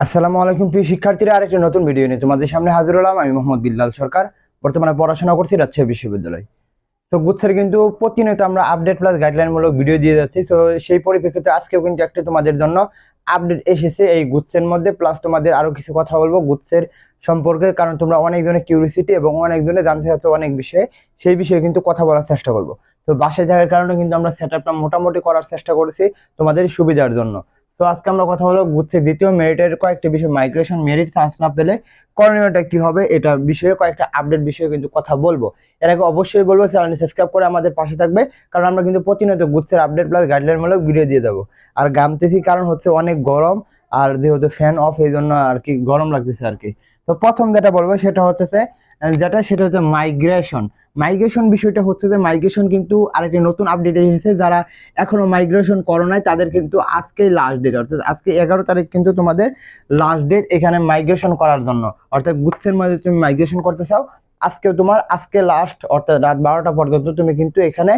আসসালামু আলাইকুম, প্রিয় শিক্ষার্থীরা, আরেকটি নতুন ভিডিও নিয়ে তোমাদের সামনে হাজির হলাম। আমি মোহাম্মদ বিল্লাল সরকার, বর্তমানে পড়াশোনা করছি রাজশাহী বিশ্ববিদ্যালয়। তো গুচ্ছের কিন্তু প্রতিনিয়ত আমরা আপডেট প্লাস গাইডলাইনমূলক ভিডিও দিয়ে যাচ্ছি। তো সেই পরিপ্রেক্ষিতে আজকেও কিন্তু একটা তোমাদের জন্য আপডেট এসেছে এই গুচ্ছের মধ্যে। প্লাস তোমাদের আরও কিছু কথা বলব গুচ্ছের সম্পর্কে, কারণ তোমরা অনেকজনের কিউরিসিটি এবং অনেকজনে জানতে চাচ্ছ অনেক বিষয়ে, সেই বিষয়ে কিন্তু কথা বলার চেষ্টা করব। তো বাসায় থাকার কারণে কিন্তু আমরা সেট মোটামুটি করার চেষ্টা করেছি তোমাদের সুবিধার জন্য। তো আজকে আমরা কথা হলো গুচ্ছে দ্বিতীয় মেরিটের কয়েকটি বিষয় মাইগ্রেশন মেরিট চান্স না পেলে করণীয়টা কি হবে, এটা বিষয়ে কয়েকটা আপডেট বিষয়ে কিন্তু কথা বলব। এর আগে অবশ্যই বলব চ্যানেলটি সাবস্ক্রাইব করে আমাদের পাশে থাকবে, কারণ আমরা কিন্তু প্রতিনিয়ত গুচ্ছের আপডেট প্লাস গাইডলাইন মূলক ভিডিও দিয়ে দেবো। আর গামতেছি কারণ হচ্ছে অনেক গরম, আর যেহেতু ফ্যান অফ এই জন্য আর কি গরম লাগতেছে আর কি। তো প্রথম যেটা বলব, সেটা হচ্ছে যেটা সেটা হচ্ছে মাইগ্রেশন মাইগ্রেশন বিষয়টা হচ্ছে যে মাইগ্রেশন কিন্তু আরেকটি নতুন আপডেট এসেছে যারা এখনও মাইগ্রেশন করো নাই, তাদের কিন্তু আজকে লাস্ট ডেট অর্থাৎ আজকে এগারো তারিখ কিন্তু তোমাদের লাস্ট ডেট এখানে মাইগ্রেশন করার জন্য। অর্থাৎ গুচ্ছের মধ্যে তুমি মাইগ্রেশন করতে চাও আজকে তোমার, আজকে লাস্ট অর্থাৎ রাত বারোটা পর্যন্ত তুমি কিন্তু এখানে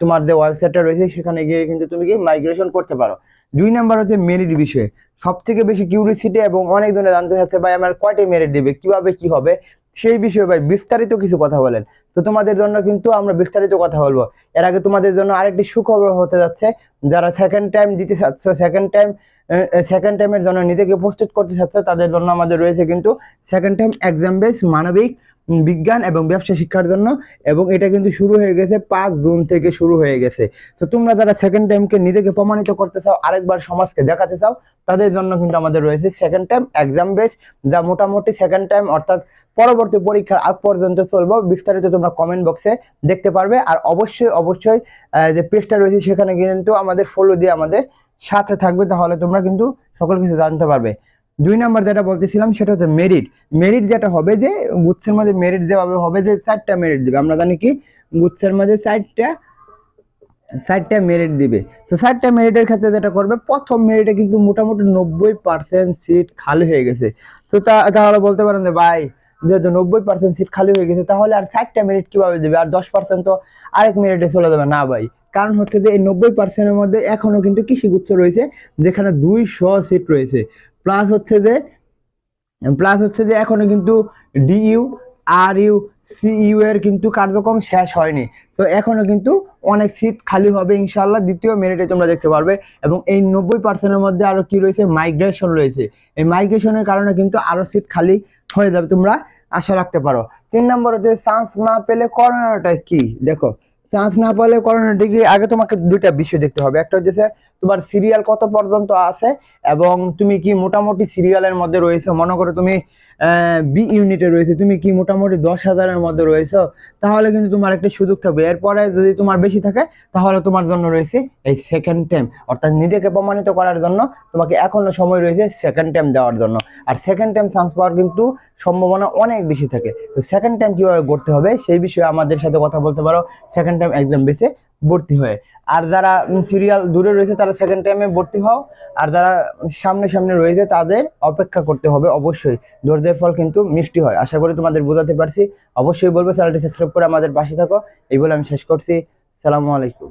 তোমার যে ওয়েবসাইটটা রয়েছে, সেখানে গিয়ে কিন্তু তুমি কি মাইগ্রেশন করতে পারো। দুই নাম্বার হচ্ছে মেরিট বিষয়ে। সব থেকে বেশি কিউরিসিটি এবং অনেক জনে জানতে চাচ্ছে ভাই, আমার কয়টি মেরিট দেবে? কীভাবে কি হবে? সেই বিষয়ে ভাই বিস্তারিত কিছু কথা বলেন। তো তোমাদের জন্য কিন্তু আমরা বিস্তারিত কথা বলব। এর আগে তোমাদের জন্য আরেকটি সুখবর হতে যাচ্ছে। যারা সেকেন্ড টাইম দিতে চাচ্ছ সেকেন্ড টাইম সেকেন্ড টাইমের জন্য নিজেকে প্রস্তুত করতে চাচ্ছে, তাদের জন্য আমাদের রয়েছে কিন্তু সেকেন্ড টাইম এক্সাম বেস মানবিক বিজ্ঞান এবং ব্যবসা শিক্ষার জন্য। এবং এটা কিন্তু শুরু হয়ে গেছে পাঁচ জুন থেকে শুরু হয়ে গেছে। তো তোমরা যারা সেকেন্ড টাইমকে নিজেকে প্রমাণিত করতে চাও, আরেকবার সমাজকে দেখাতে চাও, তাদের জন্য কিন্তু আমাদের রয়েছে সেকেন্ড টাইম এক্সাম বেস যা মোটামুটি সেকেন্ড টাইম অর্থাৎ পরবর্তী পরীক্ষার আগ পর্যন্ত চলবো। বিস্তারিত তোমরা কমেন্ট বক্সে দেখতে পারবে। আর অবশ্যই অবশ্যই যে পেজটা রয়েছে সেখানে কিন্তু আমাদের ফলো দিয়ে আমাদের সাথে থাকবে। তাহলে তোমরা কিন্তু সকল কিছু জানতে পারবে। দুই নাম্বার যেটা বলতেছিলাম সেটা হচ্ছে মেরিট মেরিট যেটা হবে যে, গুচ্ছের মাঝে মেরিট যেভাবে হবে যে চারটা মেরিট দিবে। আমরা জানি কি? গুচ্ছের মাঝে চারটা চারটা মেরিট দিবে। তো চারটা মেরিটের ক্ষেত্রে যেটা করবে, প্রথম মেরিটে কিন্তু মোটামুটি নব্বই পার্সেন্ট সিট খালি হয়ে গেছে। তো, তাহলে বলতে পারেন যে, ভাই যেহেতু নব্বই পার্সেন্ট সিট খালি হয়ে গেছে, তাহলে আর চারটা মেরিট কীভাবে দেবে? আর দশ পার্সেন্ট তো আরেক মেরিটে চলে যাবে। না ভাই, কারণ হচ্ছে যে এই নব্বই পার্সেন্টের মধ্যে এখনও কিন্তু কৃষিগুচ্ছ রয়েছে, যেখানে দুইশো সিট রয়েছে। প্লাস হচ্ছে যে প্লাস হচ্ছে যে এখনও কিন্তু ডিইউ আর ইউ সিইউ এর কিন্তু কার্যক্রম শেষ হয়নি। তো এখনও কিন্তু অনেক সিট খালি হবে ইনশাল্লাহ দ্বিতীয় মেরিটে তোমরা দেখতে পারবে। এবং এই নব্বই পার্সেন্টের মধ্যে আরও কি রয়েছে? মাইগ্রেশন রয়েছে। এই মাইগ্রেশনের কারণে কিন্তু আরও সিট খালি হয়ে যাবে, তোমরা আশা রাখতে পারো। তিন নম্বর হচ্ছে চান্স না পেলে করোনাটা কি? দেখো চান্স না পেলে করোনাটা কি? আগে তোমাকে দুইটা বিষয় দেখতে হবে। একটা হচ্ছে তোমার সিরিয়াল কত পর্যন্ত আছে এবং তুমি কি মোটামুটি সিরিয়ালের মধ্যে রয়েছে? মনে করো তুমি বি ইউনিটে রয়েছে, তুমি কি মোটামুটি দশ হাজারের মধ্যে রয়েছো, তাহলে কিন্তু তোমার একটা সুযোগ থাকবে। এরপরে যদি তোমার বেশি থাকে, তাহলে তোমার জন্য রয়েছে এই সেকেন্ড টাইম অর্থাৎ নিজেকে প্রমাণিত করার জন্য তোমাকে এখনও সময় রয়েছে সেকেন্ড টাইম দেওয়ার জন্য। আর সেকেন্ড টাইম চান্স পাওয়ার কিন্তু সম্ভাবনা অনেক বেশি থাকে। তো সেকেন্ড টাইম কীভাবে করতে হবে, সেই বিষয়ে আমাদের সাথে কথা বলতে পারো। সেকেন্ড টাইম এক্সাম বেসে ভর্তি হয়ে। আর যারা সিরিয়াল দূরে রয়েছে, তারা সেকেন্ড টাইমে ভর্তি হও। আর যারা সামনে সামনে রয়েছে, তাদের অপেক্ষা করতে হবে অবশ্যই। ধৈর্যের ফল কিন্তু মিষ্টি হয়। আশা করি তোমাদের বোঝাতে পারছি। অবশ্যই বলব, চ্যানেলটি সাবস্ক্রাইব করে আমাদের পাশে থাকো। এই বলে আমি শেষ করছি। সালামু আলাইকুম।